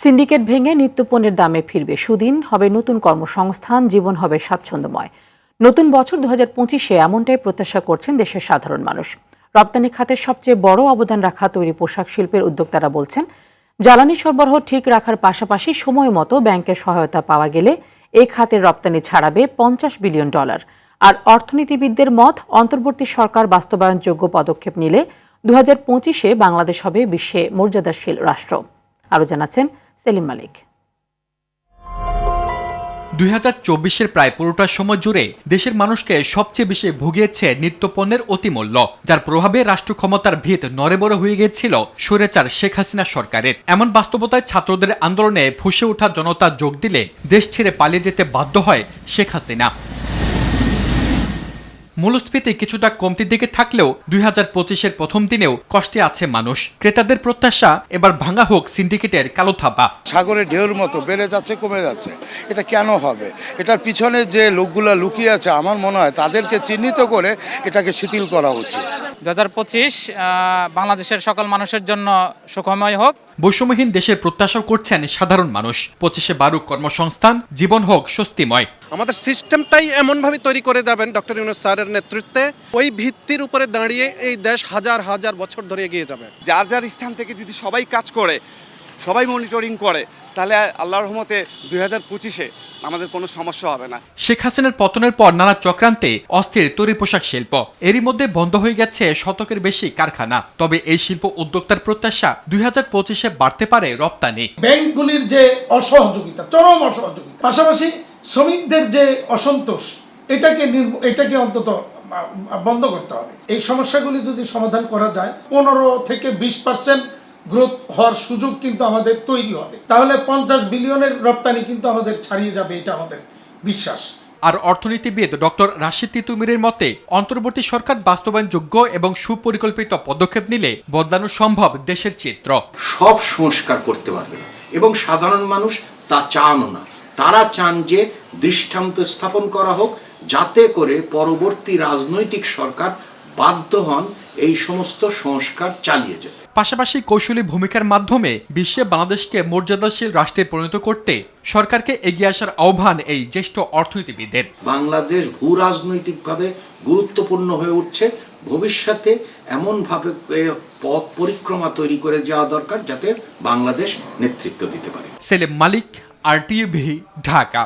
Syndicate ভেঙে নিত্যপণ্যের দামে ফিরবে সুদিন, হবে নতুন কর্মসংস্থান, জীবন হবে স্বাচ্ছন্দ্যময়। নতুন বছর দু হাজার পঁচিশে এমনটাই প্রত্যাশা করছেন দেশের সাধারণ মানুষ। রপ্তানি খাতের সবচেয়ে বড় অবদান রাখা তৈরি পোশাক শিল্পের উদ্যোক্তারা বলছেন, জ্বালানি সরবরাহ ঠিক রাখার পাশাপাশি সময় মতো ব্যাংকের সহায়তা পাওয়া গেলে এই খাতের রপ্তানি ছাড়াবে পঞ্চাশ বিলিয়ন ডলার। আর অর্থনীতিবিদদের মত, অন্তর্বর্তী সরকার বাস্তবায়নযোগ্য পদক্ষেপ নিলে দু হাজার পঁচিশে বাংলাদেশ হবে বিশ্বে মর্যাদাশীল রাষ্ট্র। আরও জানাচ্ছেন সেলিম মালিক। দুই হাজার চব্বিশের প্রায় পুরোটা সময় জুড়ে দেশের মানুষকে সবচেয়ে বেশি ভুগিয়েছে নিত্যপণ্যের অতিমূল্য, যার প্রভাবে রাষ্ট্র ক্ষমতার ভিত নড়েবড়ে হয়ে গিয়েছিল সুরেচার শেখ হাসিনা সরকারের। এমন বাস্তবতায় ছাত্রদের আন্দোলনে ফুসে ওঠা জনতা যোগ দিলে দেশ ছেড়ে পালিয়ে যেতে বাধ্য হয় শেখ হাসিনা। মূল্যস্ফীতি কিছুটা কমতির দিকে থাকলেও দুই হাজার পঁচিশের প্রথম দিনেও কষ্টে আছে মানুষ। ক্রেতাদের প্রত্যাশা এবার ভাঙা হোক সিন্ডিকেটের কালো থাপা। সাগরের ঢেউর মতো বেড়ে যাচ্ছে, কমে যাচ্ছে। এটা কেন হবে? এটার পিছনে যে লোকগুলো লুকিয়ে আছে, আমার মনে হয় তাদেরকে চিহ্নিত করে এটাকে শিথিল করা উচিত। দু হাজার পঁচিশ বাংলাদেশের সকল মানুষের জন্য সুখময় হোক। বৈষম্যহীন দেশের প্রত্যাশা করছেন সাধারণ মানুষ। পঁচিশে বারুক কর্মসংস্থান জীবন হোক স্বস্তিময়। আমাদের সিস্টেমটাই এমনভাবে তৈরি করে যাবেন ডক্টর ইউনুস স্যারের নেতৃত্বে। ওই ভিত্তির উপরে দাঁড়িয়ে এই দেশ হাজার হাজার বছর ধরে এগিয়ে যাবে। যার যার স্থান থেকে যদি সবাই কাজ করে সবাই মনিটরিং করে তাহলে আল্লাহর রহমতে দুই হাজার পঁচিশে আমাদের কোনো সমস্যা হবে না। শেখ হাসিনার পতনের পর নানা চক্রান্তে অস্থির তৈরি পোশাক শিল্প। এরই মধ্যে বন্ধ হয়ে গেছে শতকের বেশি কারখানা। তবে এই শিল্প উদ্যোক্তার প্রত্যাশা দুই হাজার পঁচিশে বাড়তে পারে রপ্তানি। ব্যাংকগুলির যে অসহযোগিতা চরম অসহযোগিতা পাশাপাশি শ্রমিকদের যে অসন্তোষ এটাকে এটাকে অন্তত বন্ধ করতে হবে। এই সমস্যাগুলি যদি সমাধান করা যায় পনেরো থেকে বিশ পার্সেন্ট গ্রোথ হওয়ার সুযোগ কিন্তু আমাদের তৈরি হবে। তাহলে পঞ্চাশ বিলিয়নের রপ্তানি কিন্তু আমাদের ছাড়িয়ে যাবে এটা আমাদের বিশ্বাস। আর অর্থনীতিবিদ ডক্টর রাশিদ তিতুমিরের মতে অন্তর্বর্তী সরকার বাস্তবায়নযোগ্য এবং সুপরিকল্পিত পদক্ষেপ নিলে বদলানো সম্ভব দেশের চিত্র। সব সংস্কার করতে পারবে না। এবং সাধারণ মানুষ তা চানও না। তারা চান যে দৃষ্টান্ত স্থাপন করা হোক যাতে করে পরবর্তী রাজনৈতিক সরকার বাধ্য হন এই সমস্ত সংস্কার চালিয়ে যেতে। পাশাপাশি কৌশলী ভূমিকার মাধ্যমে বিশ্বে বাংলাদেশকে মর্যাদাশীল রাষ্ট্রে পরিণত করতে সরকারকে এগিয়ে আসার আহ্বান এই জ্যেষ্ঠ অর্থনীতিবিদের বাংলাদেশ ভূ রাজনৈতিকভাবে গুরুত্বপূর্ণ হয়ে উঠছে। ভবিষ্যতে এমনভাবে পথ পরিক্রমা তৈরি করে যাওয়া দরকার যাতে বাংলাদেশ নেতৃত্ব দিতে পারে। সেলিম মালিক আর ঢাকা।